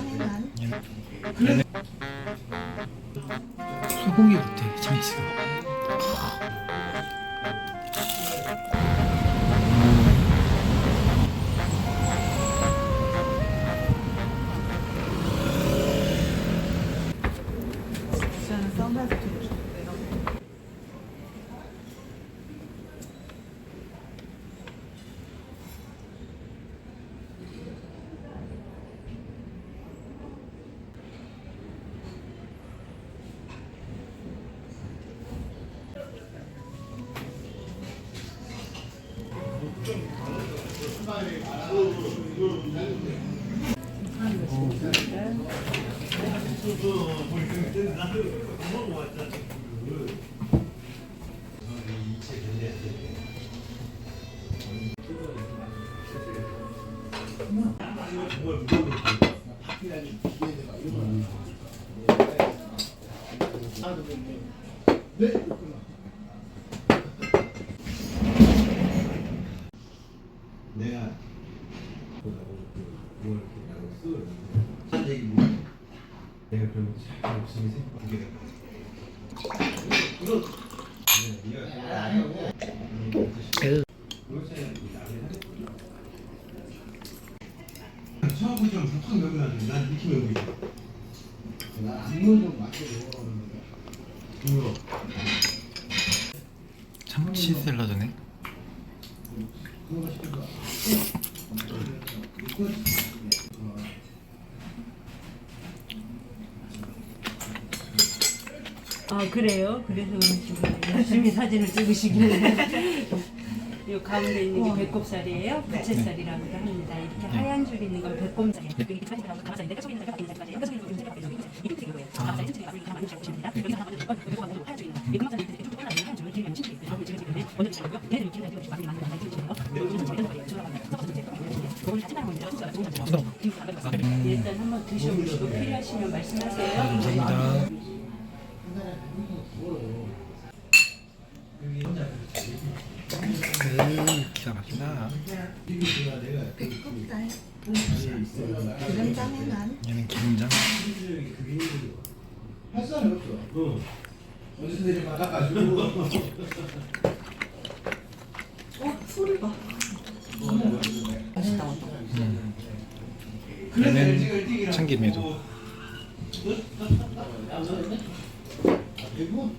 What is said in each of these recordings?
된장에 난 얘네 소고기 같아 참치가 내가 뭘 하고 쓰 한 얘기 뭐 내가 그러면 이거 처음부터 난 이렇게. 난안 맞게 넣으라는 거야. 이거 참치 샐러드네 아 그래요? 그래서 지금 열심히 사진을 찍으시길래 이 가운데 있는 게 배꼽살이에요. 부채살이라고도 합니다. 이렇게 하얀 줄 있는 건 배꼽살. 일단 한번 드셔보시고 필요하시면 말씀하세요. 감사합니다 그 기가 난 얘는 없어. 어. 어? 소리 봐. 맛있다. 얘는 참기름에 도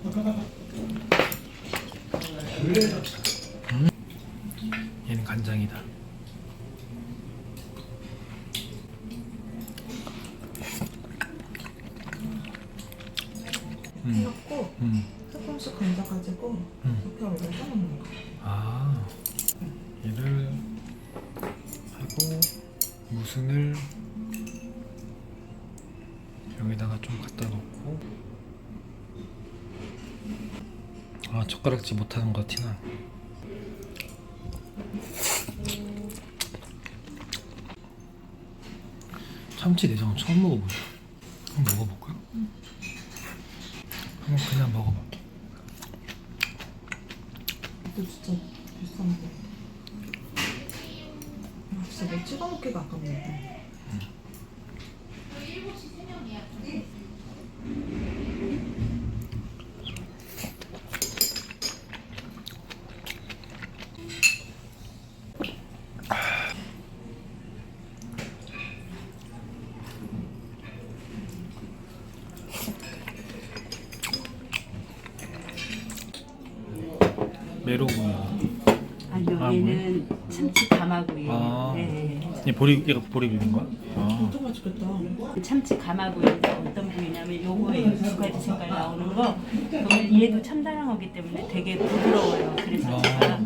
얘는 간장이다 음, 해갖고 음. 조금씩 건져가지고 이렇게 얼굴에 써놓는 거. 아 얘를 하고 무순을 여기다가 좀 갖다 놓고 아 젓가락질 못하는 거 티나 참치 내장 처음 먹어보네 한번 먹어볼까? 한번 그냥 먹어볼게 이거 진짜 비싼데. 아, 진짜 뭐 찍어 먹기가 아깝네. 아니요, 아, 얘는 참치 가마구이에요. 아. 네. 얘 보리 얘가 보리 비빔 거야? 아. 엄청 맛있겠다. 참치 가마구이인데 어떤 부위냐면 요거예요. 두 가지 색깔 나오는 거. 그러면 얘도 참다랑어기 때문에 되게 부드러워요. 그래서 아. 제가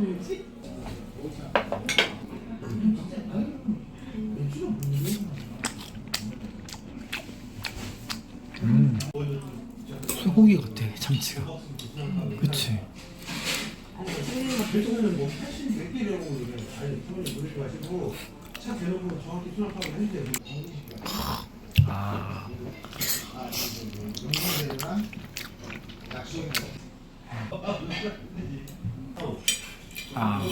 음. 소고기 같아 참치가. 그치. 보통은 뭐 80, 몇 개라고 그러면 아니, 손이 그렇게 마시고 차 대놓고 정확히 수납하고 해주세요. 아. 용산대나 약속. 아.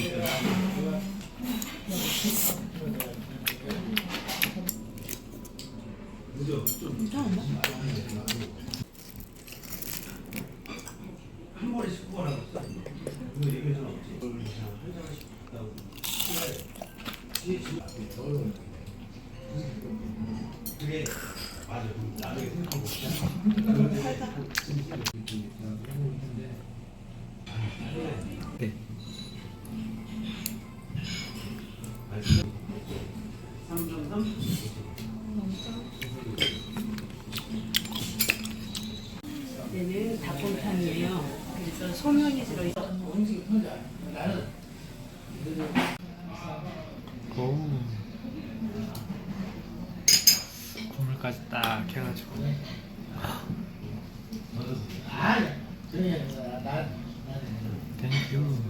괜찮은데? 한 번에 씻고 가라고 했어. 얘는 닭곰탕이에요. 그래서 소면이 들어있어. 오. 국물까지 딱 해가지고. 땡큐.